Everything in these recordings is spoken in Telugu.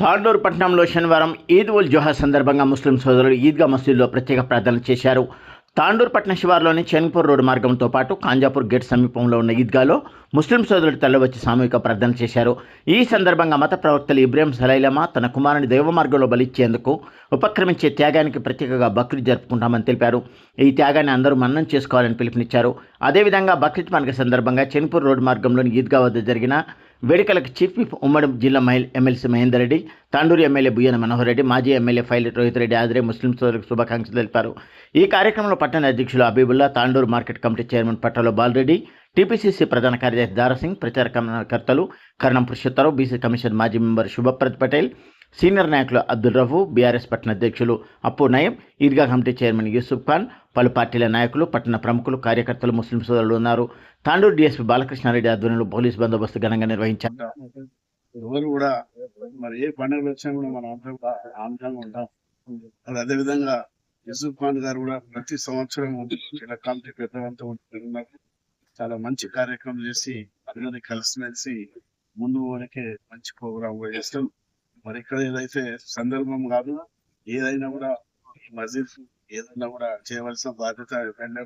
తాండూరు పట్టణంలో శనివారం ఈద్ ఉల్ జుహా సందర్భంగా ముస్లిం సోదరులు ఈద్గా మసీదులో ప్రత్యేక ప్రార్థనలు చేశారు. తాండూరు పట్టణ శివార్లోని చెన్పూర్ రోడ్డు మార్గంతో పాటు కాంజాపూర్ గేట్ సమీపంలో ఉన్న ఈద్గాలో ముస్లిం సోదరులు తరలివచ్చి సామూహిక ప్రార్థన చేశారు. ఈ సందర్భంగా మత ప్రవక్తలు ఇబ్రాహిం సలైలమా తన కుమారుని దైవ మార్గంలో బలిచ్చేందుకు ఉపక్రమించే త్యాగానికి ప్రత్యేకంగా బక్రీద్ జరుపుకుంటామని తెలిపారు. ఈ త్యాగాన్ని అందరూ మన్నం చేసుకోవాలని పిలుపునిచ్చారు. అదేవిధంగా బక్రీద్ పండుగ సందర్భంగా చెన్పూర్ రోడ్డు మార్గంలోని ఈద్గా వద్ద జరిగిన వేడుకలకు చీఫ్ విప్ ఉమ్మడి జిల్లా మహిళ ఎమ్మెల్సీ మహేందర్ రెడ్డి తాండూరు ఎమ్మెల్యే బుయ్యన మనోహర్ రెడ్డి మాజీ ఎమ్మెల్యే ఫైలెట్ రోహిత్ రెడ్డి ఆదిరే ముస్లిం సోదరులకు శుభాకాంక్షలు తెలిపారు. ఈ కార్యక్రమంలో పట్టణ అధ్యక్షులు Habibulla Tandur market committee chairman పట్టాలో Balareddy TPCC ప్రధాన కార్యదర్శి దారాసింగ్ ప్రచార కర్తలు కరణం పురుషోత్తరావు బీసీ కమిషన్ మాజీ మెంబర్ శుభప్రద్ పటేల్ సీనియర్ నాయకులు అబ్దుల్ రఫు బీఆర్ఎస్ పట్టణ అధ్యక్షులు అప్పు నయం ఈద్గా కమిటీ చైర్మన్ యూసుఫ్ ఖాన్ పలు పార్టీల నాయకులు పట్టణ ప్రముఖులు కార్యకర్తలు ముస్లిం సోదరులు ఉన్నారు. తాండూరు డీఎస్పీ బాలకృష్ణారెడ్డి ఆధ్వర్యంలో పోలీసు బందోబస్తు ఘనంగా నిర్వహించారు. ఎవరు కూడా మరి ఏ పండుగలు వచ్చినా కూడా మనం అందరం కూడా ఆనందంగా ఉంటాం. మరి అదే విధంగా యూసుఫ్ ఖాన్ గారు కూడా ప్రతి సంవత్సరం ఇలా కమిటీ పెద్దలంతా ఉంటున్నారు చాలా మంచి కార్యక్రమం చేసి అందరినీ కలిసిమెలిసి ముందు పోనీకే మంచి ప్రోగ్రామ్ కూడా చేస్తాం మరి ఇక్కడ ఏదైతే సందర్భం కాదు. ఏదైనా కూడా మసీద్ ఏదైనా కూడా చేయవలసిన బాధ్యత ఎప్పుడైనా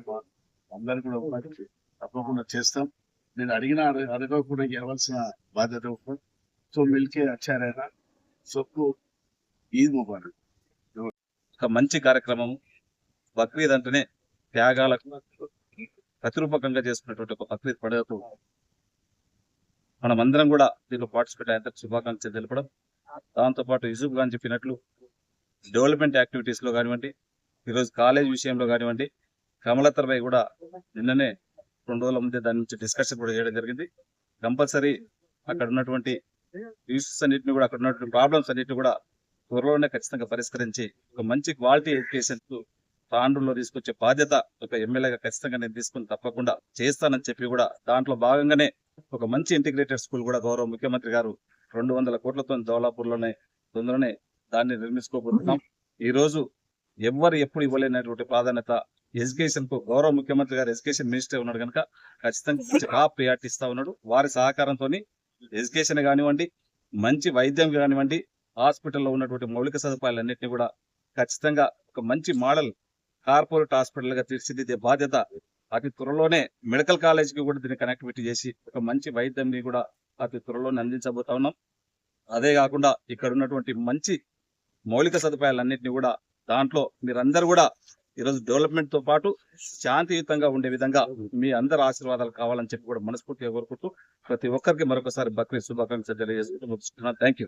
అందరు కూడా ఉన్నది. తప్పకుండా చేస్తాం. నేను అడిగిన అడగకుండా ఇవ్వాల్సిన బాధ్యత ఉంటుంది సో మిల్కే వచ్చారైనా సొప్పు ఈద్ ముబారక్. ఒక మంచి కార్యక్రమం. బక్రీద్ అంటేనే త్యాగాలకు ప్రతిరూపకంగా చేసుకున్నటువంటి ఒక బక్రీద్ పండుగకు మనమందరం కూడా దీంట్లో పార్టిసిపేట్ అయ్యేంత శుభాకాంక్షలు తెలపడం. దాంతో పాటు యూసుఫ్ గారు చెప్పినట్లు డెవలప్మెంట్ యాక్టివిటీస్లో కానివ్వండి ఈరోజు కాలేజ్ విషయంలో కానివ్వండి కమలతర్ కూడా నిన్ననే రెండు రోజుల ముందే దాని నుంచి డిస్కషన్ కూడా చేయడం జరిగింది. కంపల్సరీ అక్కడ ఉన్నటువంటి ఇష్యూస్ అన్నింటిని కూడా అక్కడ ఉన్నటువంటి ప్రాబ్లమ్స్ అన్నింటిని కూడా త్వరలోనే ఖచ్చితంగా పరిష్కరించి ఒక మంచి క్వాలిటీ ఎడ్యుకేషన్ తాండ్రులో తీసుకొచ్చే బాధ్యత ఒక ఎమ్మెల్యేగా ఖచ్చితంగా నేను తీసుకుని తప్పకుండా చేస్తానని చెప్పి కూడా దాంట్లో భాగంగానే ఒక మంచి ఇంటిగ్రేటెడ్ స్కూల్ కూడా గౌరవ ముఖ్యమంత్రి గారు రెండు వందల కోట్లతో దౌలాపూర్లోనే తొందరనే దాన్ని నిర్మించుకోబోతున్నాం. ఈ రోజు ఎవ్వరు ఎప్పుడు ఇవ్వలేనటువంటి ప్రాధాన్యత ఎడ్యుకేషన్కు గౌరవ ముఖ్యమంత్రి గారు ఎడ్యుకేషన్ మినిస్టర్ ఉన్నాడు కనుక ఖచ్చితంగా టాప్ ప్రియారిటీ ఇస్తా ఉన్నాడు. వారి సహకారంతో ఎడ్యుకేషన్ కానివ్వండి మంచి వైద్యం కానివ్వండి హాస్పిటల్లో ఉన్నటువంటి మౌలిక సదుపాయాలన్నింటినీ కూడా ఖచ్చితంగా ఒక మంచి మోడల్ కార్పొరేట్ హాస్పిటల్గా తీర్చిదిద్దే బాధ్యత అతి త్వరలోనే మెడికల్ కాలేజ్కి కూడా దీన్ని కనెక్టివిటీ చేసి ఒక మంచి వైద్యంని కూడా అతి త్వరలోనే అందించబోతా ఉన్నాం అదే కాకుండా ఇక్కడ ఉన్నటువంటి మంచి మౌలిక సదుపాయాలన్నింటినీ కూడా దాంట్లో మీరందరూ కూడా ఈరోజు డెవలప్మెంట్తో పాటు శాంతియుతంగా ఉండే విధంగా మీ అందరి ఆశీర్వాదాలు కావాలని చెప్పి కూడా మనస్ఫూర్తిగా కోరుకుంటూ ప్రతి ఒక్కరికి మరొకసారి బక్రీద్ శుభాకాంక్షలు తెలియజేసుకుంటూ ముగిస్తున్నాను. Thank you